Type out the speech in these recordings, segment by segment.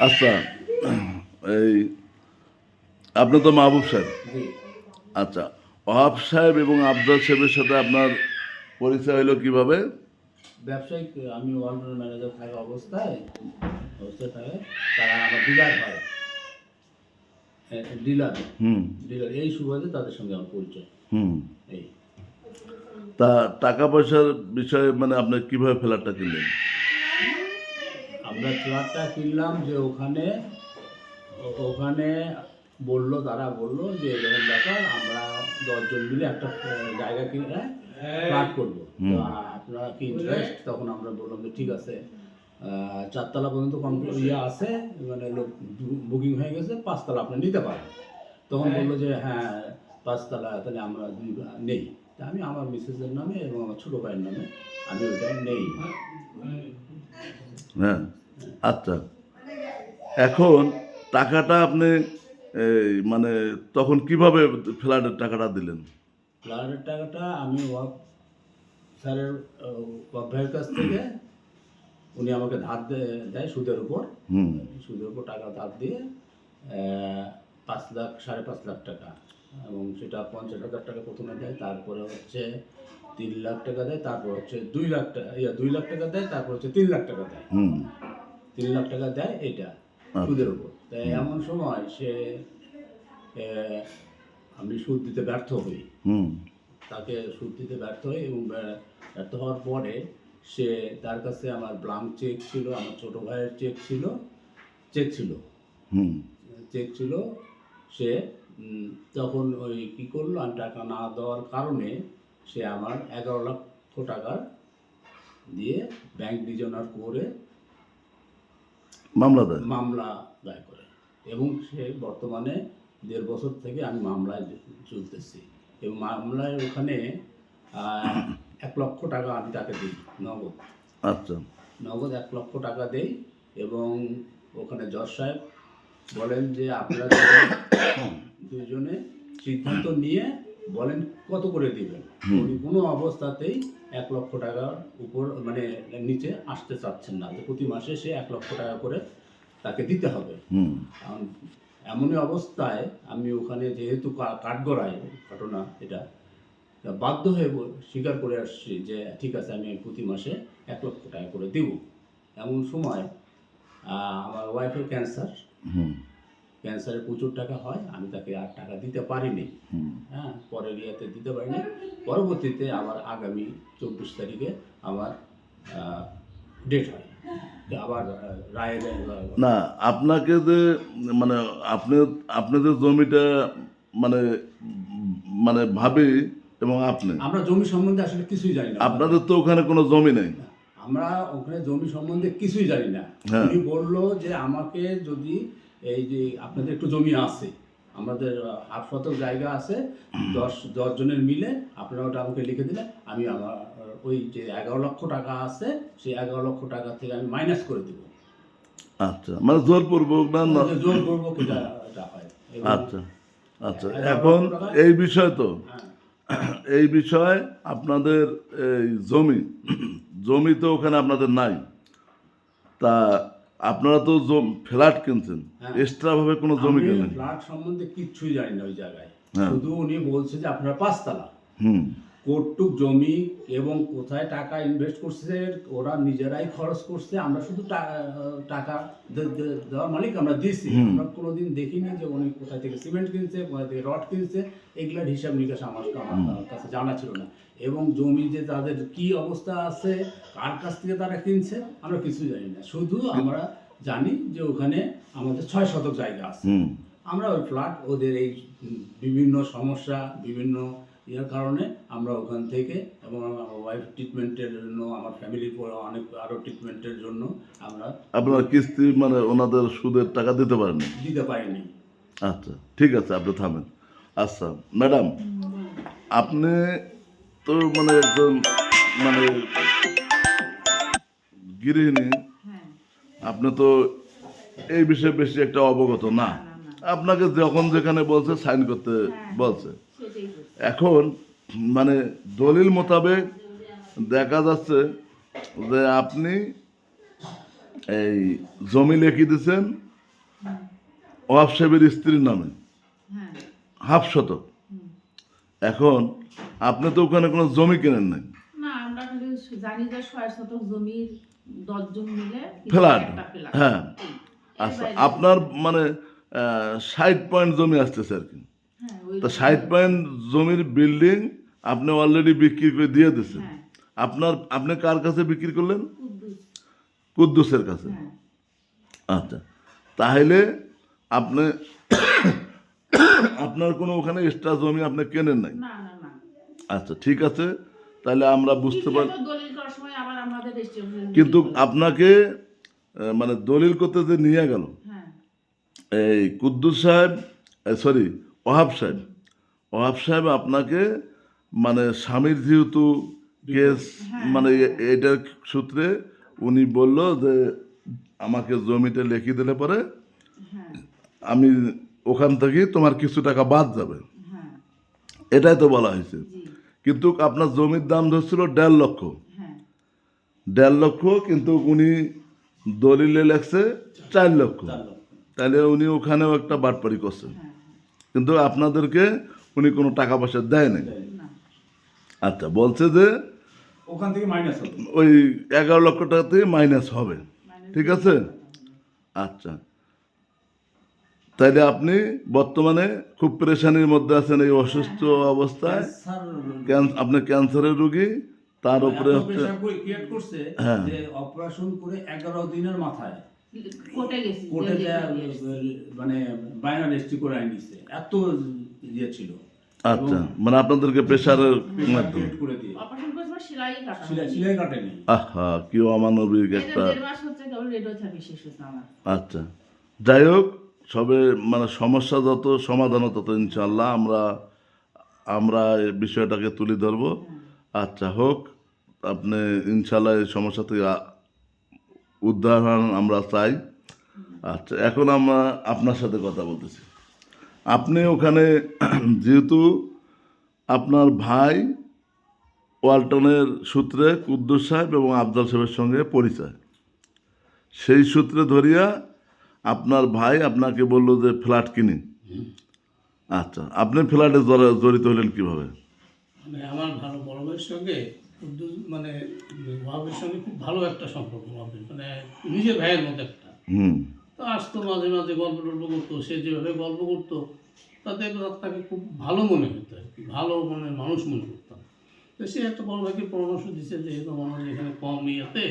আচ্ছা এই আপনি তো মাহবুব সাহেব। আচ্ছা ওহাব সাহেব এবং আফজাল সাহেবের সাথে আপনার পরিচয় হলো কীভাবে? ব্যবসায়িক আমি ওয়ার্ল্ড ম্যানেজার থাকা অবস্থায় অবস্থায় থাকে তারা আমার ডিলার হয়। ডিলার। হুম। ডিলার এই সুবাদে তাদের সঙ্গে আমার পরিচয়। হুম। এই। তা টাকা পয়সার বিষয়ে মানে আপনি কীভাবে ফ্ল্যাটটা কিনলেন? আমরা ফ্ল্যাটটা কিনলাম যে ওখানে ওখানে বলল তারা বলল যে এরকম ব্যাপার আমরা দশজন মিলে একটা জায়গা কিনে ফ্ল্যাট করব। তো আপনারা কি ইন্টারেস্ট তখন আমরা বললাম যে ঠিক আছে। চারতলা পর্যন্ত কমপ্লিট ইয়ে আছে মানে লোক বুকিং হয়ে গেছে পাঁচতলা আপনি নিতে পারেন। তখন বলল যে হ্যাঁ পাঁচতলা তাহলে আমরা দুই নেই। তা আমি আমার মিসেসের নামে এবং আমার ছোটো ভাইয়ের নামে আমি ওইটা নেই। হ্যাঁ। আচ্ছা। এখন টাকাটা আপনি মানে তখন কীভাবে ফ্ল্যাটের টাকাটা দিলেন? ফ্ল্যাটের টাকাটা আমি ওয়াক স্যারের ওয়াক ভাইয়ের কাছ থেকে উনি আমাকে ধার দেয় সুদের উপর। হুম। সুদের উপর টাকা ধার দিয়ে পাঁচ লাখ সাড়ে পাঁচ লাখ টাকা। এবং সেটা পঞ্চাশ হাজার টাকা প্রথমে দেয় তারপরে হচ্ছে তিন লাখ টাকা দেয় তারপর হচ্ছে দুই লাখ টাকা ইয়া দুই লাখ টাকা দেয় তারপর হচ্ছে তিন লাখ টাকা দেয়। হুম। তিন লাখ টাকা দেয় এটা সুদের উপর। তাই এমন সময় সে আমি সুদ দিতে ব্যর্থ হই। হুম। তাকে সুদ দিতে ব্যর্থ হই এবং ব্যা- ব্যর্থ হওয়ার পরে সে তার কাছে আমার ব্লাঙ্ক চেক ছিল আমার ছোট ভাইয়ের চেক ছিল চেক ছিল। হুম। চেক ছিল সে তখন ওই কী করল আমি টাকা না দেওয়ার কারণে সে আমার এগারো লক্ষ টাকা দিয়ে ব্যাংক ডিজনার করে মামলা দেয় মামলা দায় করে। এবং সে বর্তমানে দেড় বছর থেকে আমি মামলায় চলতেছি। এবং মামলায় ওখানে এক লক্ষ টাকা আমি তাকে দিই নগদ। আচ্ছা। নগদ এক লক্ষ টাকা দেই এবং ওখানে জজ সাহেব বলেন যে আপনারা দুজনে সিদ্ধান্ত নিয়ে বলেন কত করে দিবেন। উনি কোনো অবস্থাতেই এক লক্ষ টাকার উপর মানে নিচে আসতে চাচ্ছেন না। যে প্রতি মাসে সে এক লক্ষ টাকা করে তাকে দিতে হবে। হুম। কারণ এমনই অবস্থায় আমি ওখানে যেহেতু কাঠগড়ায় ঘটনা এটা বাধ্য হয়ে স্বীকার করে আসছি যে ঠিক আছে আমি প্রতি মাসে এক লক্ষ টাকা করে দেব। এমন সময় আমার ওয়াইফের ক্যান্সার হুম ক্যান্সারের প্রচুর টাকা হয় আমি তাকে আর টাকা দিতে পারিনি। হ্যাঁ পরের ইয়েতে দিতে পারিনি। পরবর্তীতে আবার আগামী চব্বিশ তারিখে আমার ডেট হয়। আবার আহ, না আপনাকে যে মানে আপনি আপনি যে জমিটা মানে মানে ভাবি এবং আপনি। আমরা জমি সম্বন্ধে আসলে কিছুই জানি না। আপনাদের তো ওখানে কোনো জমি নেই। আমরা ওখানে জমি সম্বন্ধে কিছুই জানি না। হ্যাঁ। উনি বলল যে আমাকে যদি এই যে আপনাদের একটু জমি আছে আমাদের হাফ শতক জায়গা আছে দশ দশ জনের মিলে আপনারা ওটা আমাকে লিখে দিলে আমি আমার ওই যে এগারো লক্ষ টাকা আছে সেই এগারো লক্ষ টাকা থেকে আমি মাইনাস করে দিব। আচ্ছা মানে জোরপূর্বক না না? যে জোর করব এটা হয়। আচ্ছা আচ্ছা এখন এই বিষয় তো। হ্যাঁ, এই বিষয় আপনাদের এই জমি জমি তো ওখানে আপনাদের নাই। তা আপনারা তো ফ্ল্যাট কিনছেন। হ্যাঁ। এক্সট্রা ভাবে কোনো জমি কিনেন কেনেন ফ্ল্যাট সম্বন্ধে কিচ্ছু জানি না ওই জায়গায়। হ্যাঁ। শুধু উনি বলছে যে আপনারা পাঁচতলা। হুম। কটুক জমি এবং কোথায় টাকা ইনভেস্ট করছে ওরা নিজেরাই খরচ করছে আমরা শুধু টাকা দেওয়ার মালিক আমরা দিচ্ছি আমরা কোনোদিন দেখিনি যে উনি কোথায় থেকে সিমেন্ট কিনছে কোথায় থেকে রড কিনছে এগুলার হিসাব নিকাশ আমার আমার কাছে জানা ছিল না। এবং জমি যে তাদের কি অবস্থা আছে কার কাছ থেকে তারা কিনছে আমরা কিছু জানি না। শুধু আমরা জানি যে ওখানে আমাদের ছয় শতক জায়গা আছে। আমরা ওই ফ্ল্যাট ওদের এই বিভিন্ন সমস্যা বিভিন্ন ইয়ের কারণে আমরা ওখান থেকে এবং আমার ওয়াইফ ট্রিটমেন্টের জন্য আমার ফ্যামিলির পর অনেক আরও ট্রিটমেন্টের জন্য আমরা আপনারা কিস্তি মানে ওনাদের সুদের টাকা দিতে পারেন। দিতে পারিনি। আচ্ছা ঠিক আছে আপনি থামেন। আচ্ছা ম্যাডাম আপনি তো মানে একজন মানে গৃহিণী হ্যাঁ আপনি তো এই বিষয়ে বেশি একটা অবগত না। আপনাকে যখন যেখানে বলছে সাইন করতে বলছে। সেটাই হচ্ছে এখন মানে দলিল মোতাবেক দেখা যাচ্ছে যে আপনি এই জমি লিখে দিয়েছেন ওয়াব সাহেবের স্ত্রীর নামে। হাফ শতক। এখন আপনি তো ওখানে কোনো জমি কেনেন নাই। ফ্ল্যাট হ্যাঁ। আচ্ছা আপনার মানে ষাট পয়েন্ট জমি আসতেছে আর কি। তা ষাট পয়েন্ট জমির বিল্ডিং আপনি অলরেডি বিক্রি করে দিয়ে দিচ্ছেন হ্যাঁ, আপনার আপনি কার কাছে বিক্রি করলেন? কুদ্দুসের কাছে। হ্যাঁ। আচ্ছা। তাহলে আপনি আপনার কোনো ওখানে এক্সট্রা জমি আপনি কেনেন নাই। আচ্ছা ঠিক আছে। তাহলে আমরা বুঝতে পারি কিন্তু আপনাকে মানে দলিল করতে যে নিয়ে গেল। হ্যাঁ, এই কুদ্দুস সাহেব সরি ওহাব সাহেব ওহাব সাহেব আপনাকে মানে স্বামীর যেহেতু কেস মানে এ- এটার সূত্রে উনি বলল যে আমাকে জমিতে লিখে দিলে পরে হ্যাঁ, আমি ওখান থেকে তোমার কিছু টাকা বাদ যাবে। হ্যাঁ, এটাই তো বলা হয়েছে। কিন্তু আপনার জমির দাম ধরছিল দেড় লক্ষ। হ্যাঁ, দেড় লক্ষ কিন্তু উনি দলিলে লেখছে চার লক্ষ। তাহলে উনি ওখানেও একটা বাটপারি করছেন। হ্যাঁ, কিন্তু আপনাদেরকে উনি কোনো টাকা পয়সা দেয় নাই আচ্ছা বলছে যে ওখান থেকে মাইনাস হবে। ওই এগারো লক্ষ টাকা থেকে মাইনাস হবে। ঠিক আছে? আচ্ছা। তাইলে আপনি বর্তমানে খুব পেরেশানির মধ্যে আছেন এই অসুস্থ অবস্থায়। স্যার আপনি ক্যান্সারের রোগী। তার উপরে হচ্ছে হ্যাঁ। অপারেশন করে এগারো দিনের মাথায়। কোর্টে যা মানে বায়না রেজিস্ট্রি করে আনিছে এত ইয়ে ছিল। আচ্ছা মানে আপনাদেরকে প্রেশারের মাধ্যমে। create করে দিয়ে। অপারেশন করার সময় সেলাই কাটা সিলাই সিলাই কাটেনি। আহা কি অমানবিক একটা আচ্ছা। যাই হোক সবে মানে সমস্যা যত সমাধানও তত ইনশাল্লাহ আমরা আমরা এই বিষয়টাকে তুলে ধরবো। আচ্ছা হোক আপনি ইনশাল্লাহ এই সমস্যা থেকে হন আমরা চাই। আচ্ছা এখন আমরা আপনার সাথে কথা বলতেছি। আপনি ওখানে যেহেতু আপনার ভাই ওয়ালটনের সূত্রে কুদ্দুস সাহেব এবং আফজাল সাহেবের সঙ্গে পরিচয়। সেই সূত্রে ধরিয়া আপনার ভাই আপনাকে বলল যে ফ্ল্যাট কিনি। আচ্ছা আপনি ফ্ল্যাটে জড়া- জড়িত হলেন কীভাবে? মানে আমার ভালো বড় সঙ্গে মানে ওয়াহাবের সঙ্গে খুব ভালো একটা সম্পর্ক ওয়াহাবের মানে নিজের ভাইয়ের মতো একটা। তো আসতো মাঝে মাঝে গল্প টল্প করতো সে যেভাবে গল্প করতো তাতে তাকে খুব ভালো মনে হতো আর কি ভালো মানে মানুষ মনে করতাম তো সে একটা বড় ভাইকে পরামর্শ দিচ্ছে যে মানুষ এখানে কম ইয়েতে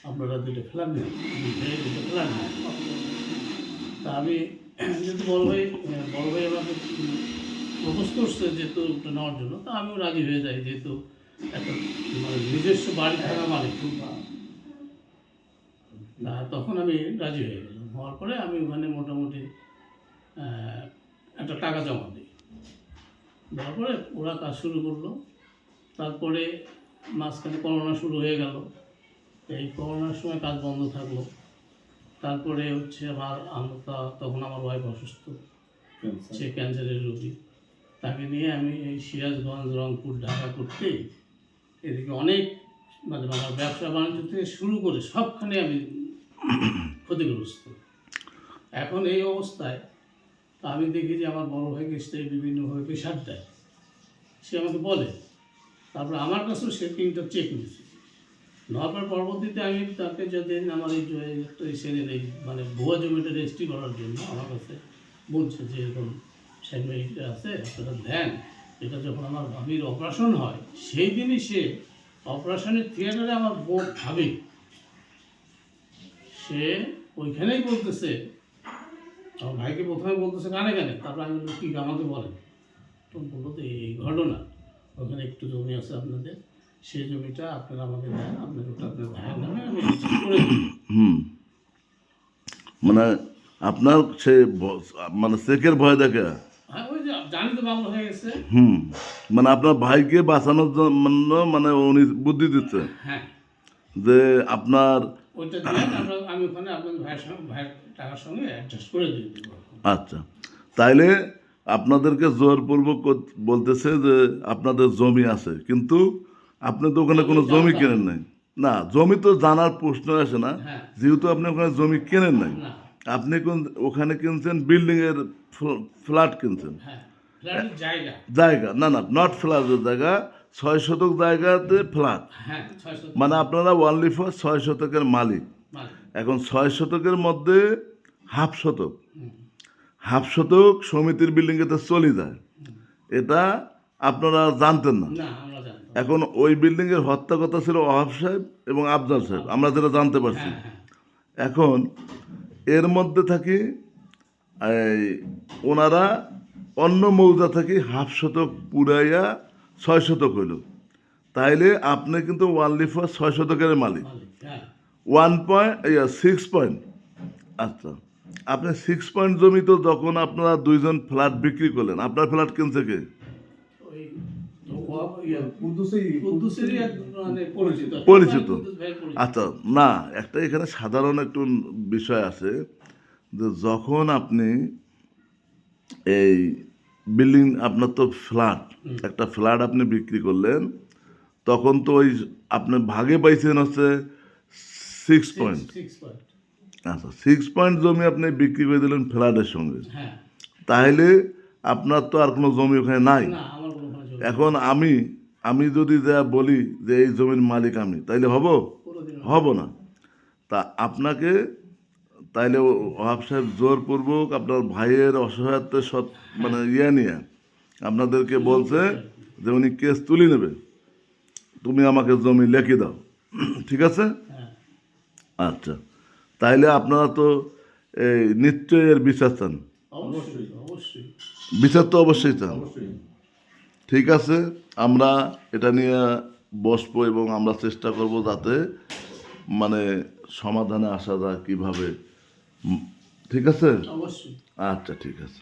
আপনারা দুটো ফ্ল্যাট নেন দুটো ফ্ল্যাট নেন তা আমি যেহেতু বড় ভাই বড় ভাই আমাকে প্রপোজ করছে যেহেতু নেওয়ার জন্য তা আমিও রাজি হয়ে যাই যেহেতু নিজস্ব বাড়ি থাকা মানে তা তখন আমি রাজি হয়ে গেলাম। হওয়ার পরে আমি ওখানে মোটামুটি একটা টাকা জমা দিই। দেওয়ার পরে ওরা কাজ শুরু করল। তারপরে মাঝখানে করোনা শুরু হয়ে গেল। এই করোনার সময় কাজ বন্ধ থাকল। তারপরে হচ্ছে আমার আমরা তখন আমার ওয়াইফ অসুস্থ। সে ক্যান্সারের রোগী। তাকে নিয়ে আমি এই সিরাজগঞ্জ রংপুর ঢাকা করতে এদিকে অনেক মানে আমার ব্যবসা বাণিজ্য থেকে শুরু করে সবখানে আমি ক্ষতিগ্রস্ত। এখন এই অবস্থায় আমি দেখি যে আমার বড় ভাইকে সে বিভিন্নভাবে প্রেশার দেয়। সে আমাকে বলে, তারপরে আমার কাছেও সে তিনটা চেক নিয়েছে। পর পরবর্তীতে আমি তাকে যাতে আমার এই সেদিন এই মানে ভুয়া জমিটা রেজিস্ট্রি করার জন্য আমার কাছে বলছে যে এরকম স্যানিটারি আছে, আপনারা দেন। এটা যখন আমার ভাবির অপারেশন হয়, সেই দিনই সে অপারেশনের থিয়েটারে আমার বোন ভাবি। সে ওইখানেই বলতেছে, আমার ভাইকে প্রথমে বলতেছে, কানে কানে। তারপর আমি বললাম, কী আমাকে বলেন তো বলল, তো এই ঘটনা, ওখানে একটু জমি আছে আপনাদের। সেই জমিটা আপনারা আমাকে দেন, আপনার ওটা আপনার ভাইয়ের নামে আমি করে হুম। মানে আপনার সে মানে চেকের ভয় দেখে? হুম মানে আপনার ভাইকে বাঁচানোর জন্য মানে উনি বুদ্ধি দিচ্ছে। হ্যাঁ। যে আপনার আচ্ছা। তাইলে আপনাদেরকে জোরপূর্বক বলতেছে যে আপনাদের জমি আছে। কিন্তু আপনি তো ওখানে কোনো জমি কেনেন নাই। না জমি তো জানার প্রশ্ন আসে না। হ্যাঁ। যেহেতু আপনি ওখানে জমি কেনেন নাই। আপনি কোন ওখানে কিনছেন বিল্ডিং এর ফ্ল্যাট কিনছেন। হ্যাঁ। জায়গা। না না নট ফ্ল্যাটের জায়গা ছয় শতক জায়গাতে ফ্ল্যাট মানে আপনারা ওয়ানলি ফর ছয় শতকের মালিক। এখন ছয় শতকের মধ্যে হাফ শতক। হাফ শতক সমিতির বিল্ডিংয়েতে চলে যায়। এটা আপনারা জানতেন না। এখন ওই বিল্ডিংয়ের হত্যা কথা ছিল ওহাব সাহেব এবং আফজাল সাহেব। আমরা যেটা জানতে পারছি। হ্যাঁ হ্যাঁ। এখন এর মধ্যে থাকি ওনারা অন্য মৌজা থেকে হাফ শতক পুরাইয়া ছয় শতক হইল। তাইলে আপনি কিন্তু ওয়ানলি ফর ছয় শতকের মালিক। ওয়ান পয়েন্ট ইয়া সিক্স পয়েন্ট আচ্ছা আপনি সিক্স পয়েন্ট জমি তো যখন আপনারা দুইজন ফ্ল্যাট বিক্রি করলেন আপনার ফ্ল্যাট কিনছে কে? ওই তো ও- কুদ্দুসি কুদ্দুসেরই এক পরিচিত। পরিচিত। কুদ্দুস ভাই পরিচিত। আচ্ছা না একটা এখানে সাধারণ একটু বিষয় আছে যে যখন আপনি এই বিল্ডিং আপনার তো ফ্ল্যাট একটা ফ্ল্যাট আপনি বিক্রি করলেন তখন তো ওই আপনি ভাগে পাইছেন হচ্ছে সিক্স পয়েন্ট আচ্ছা সিক্স পয়েন্ট জমি আপনি বিক্রি করে দিলেন ফ্ল্যাটের সঙ্গে। হ্যাঁ। তাহলে আপনার তো আর কোনো জমি ওখানে নাই। এখন আমি আমি যদি যা বলি যে এই জমির মালিক আমি তাইলে হব? হব না। তা আপনাকে তাইলে ওহাব সাহেব জোরপূর্বক আপনার ভাইয়ের অসহায়ত্ব সৎ মানে ইয়ে নিয়ে আপনাদেরকে বলছে যে উনি কেস তুলে নেবে। তুমি আমাকে জমি লেখে দাও। ঠিক আছে? হ্যাঁ। আচ্ছা। তাইলে আপনারা তো এই নিশ্চয়ই এর বিচার চান। বিচার তো অবশ্যই চান। ঠিক আছে? আমরা এটা নিয়ে বসবো এবং আমরা চেষ্টা করব যাতে মানে সমাধানে আসা যায় কীভাবে। ঠিক আছে অবশ্যই আচ্ছা ঠিক আছে